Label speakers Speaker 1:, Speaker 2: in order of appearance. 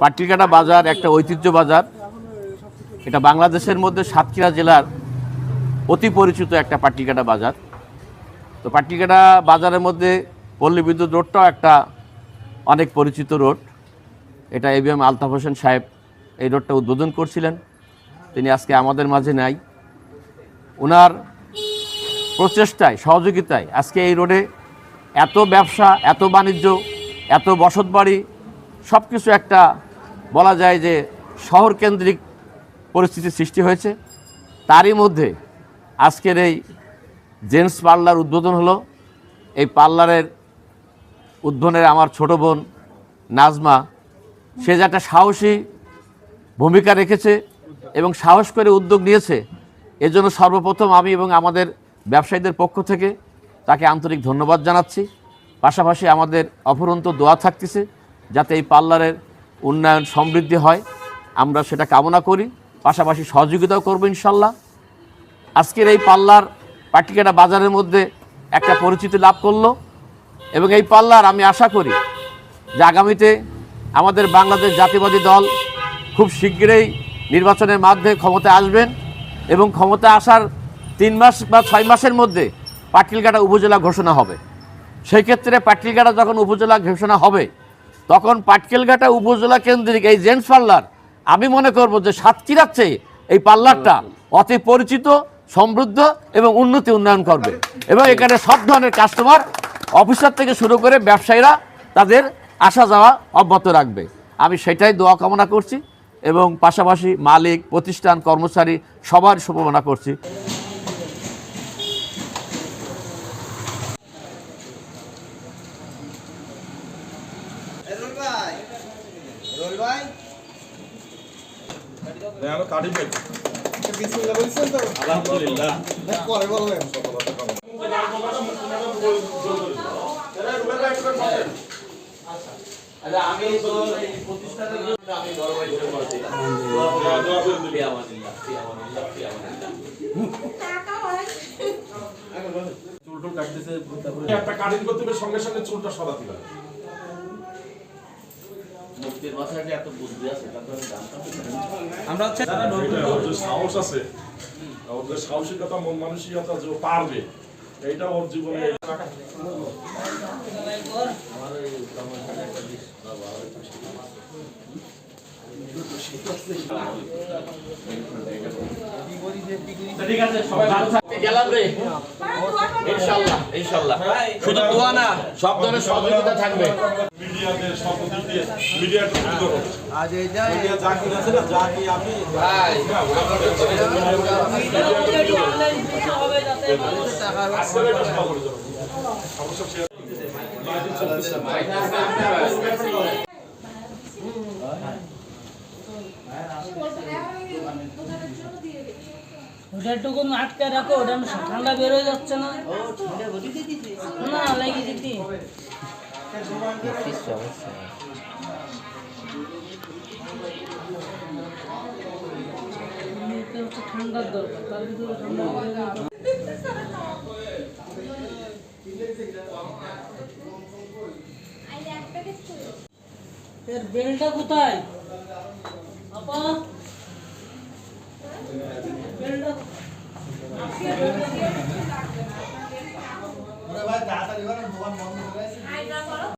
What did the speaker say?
Speaker 1: পাট্টিকাটা বাজার, একটা ঐতিহ্য বাজার। এটা বাংলাদেশের মধ্যে সাতক্ষীরা জেলার অতি পরিচিত একটা পাট্টিকাটা বাজার। তো পাট্টিকাটা বাজারের মধ্যে পল্লী বিদ্যুৎ রোডটাও একটা অনেক পরিচিত রোড। এটা এবিএম আলতাফ হোসেন সাহেব এই রোডটা উদ্বোধন করছিলেন। তিনি আজকে আমাদের মাঝে নাই। ওনার প্রচেষ্টায়, সহযোগিতায় আজকে এই রোডে এত ব্যবসা, এত বাণিজ্য, এত বসতবাড়ি সব কিছু একটা বলা যায় যে শহর কেন্দ্রিক পরিস্থিতির সৃষ্টি হয়েছে। তারই মধ্যে আজকের এই জেন্টস পার্লার উদ্বোধন হলো। এই পার্লারের উদ্বোধনের আমার ছোট বোন নাজমা, সে যে একটা সাহসী ভূমিকা রেখেছে এবং সাহস করে উদ্যোগ নিয়েছে, এজন্য সর্বপ্রথম আমি এবং আমাদের ব্যবসায়ীদের পক্ষ থেকে তাকে আন্তরিক ধন্যবাদ জানাচ্ছি। পাশাপাশি আমাদের অফুরন্ত দোয়া থাকতেছে যাতে এই পার্লারের উন্নয়ন সমৃদ্ধি হয়, আমরা সেটা কামনা করি, পাশাপাশি সহযোগিতাও করব ইনশাল্লাহ। আজকের এই পাল্লার পাটিকাটা বাজারের মধ্যে একটা পরিচিতি লাভ করল এবং এই পাল্লার আমি আশা করি যে আগামীতে আমাদের বাংলাদেশ জাতীয়বাদী দল খুব শীঘ্রই নির্বাচনের মাধ্যমে ক্ষমতায় আসবেন এবং ক্ষমতা আসার তিন মাস বা ছয় মাসের মধ্যে পাটকিলঘাটা উপজেলা ঘোষণা হবে। সেই ক্ষেত্রে পাটকিলঘাটা যখন উপজেলা ঘোষণা হবে তখন পাটকেলঘাটা উপজেলা কেন্দ্রিক এই জেন্টস পার্লার, আমি মনে করব যে সাতক্ষীরার চেয়ে এই পার্লারটা অতি পরিচিত, সমৃদ্ধ এবং উন্নতি উন্নয়ন করবে। এবং এখানে সব ধরনের কাস্টমার অফিসার থেকে শুরু করে ব্যবসায়ীরা তাদের আসা যাওয়া অব্যাহত রাখবে। আমি সেটাই দোয়া কামনা করছি এবং পাশাপাশি মালিক, প্রতিষ্ঠান, কর্মচারী সবার শুভকামনা করছি।
Speaker 2: রোল ভাই।
Speaker 3: আমি কাটি পাই
Speaker 2: বিসমিল্লাহ বলছেন তো
Speaker 3: আলহামদুলিল্লাহ
Speaker 2: পরে বলবেন
Speaker 1: আমি তো। এই প্রতিষ্ঠানের জন্য আমি বড় ভাই।
Speaker 3: চুল টুল কাটতেছে একটা কাটিং করতে সঙ্গে সঙ্গে চুলটা সরাতে হবে
Speaker 1: মুক্তির মাথায় যে এত বুদ্ধি আছে তা তো আমি জানতাম।
Speaker 2: আমরা হচ্ছে
Speaker 3: এটা ওর সাহস আছে। সাহসিকতা মন মানসিকতা যে পারবে এইটা ওর জীবনে
Speaker 1: বাবা ঠিক আছে সবাই ভালো গেলাম রে। ইনশাআল্লাহ ইনশাআল্লাহ শুধু দোয়া না সব ধরনের সহযোগিতা থাকবে। ভাই
Speaker 3: আজকে এটা সব করে দেবো সমস্যা শেয়ার
Speaker 4: ওটা একটু আটকে রাখো, ওটা ঠান্ডা বের হয়ে যাচ্ছে না। না লাগিয়ে দিতি ঠান্ডার দরকার, তার এর বেলটা কোথায়? আপা? বেলটা
Speaker 2: ভাই তাড়াতাড়ি করেন দোকান বন্ধ করে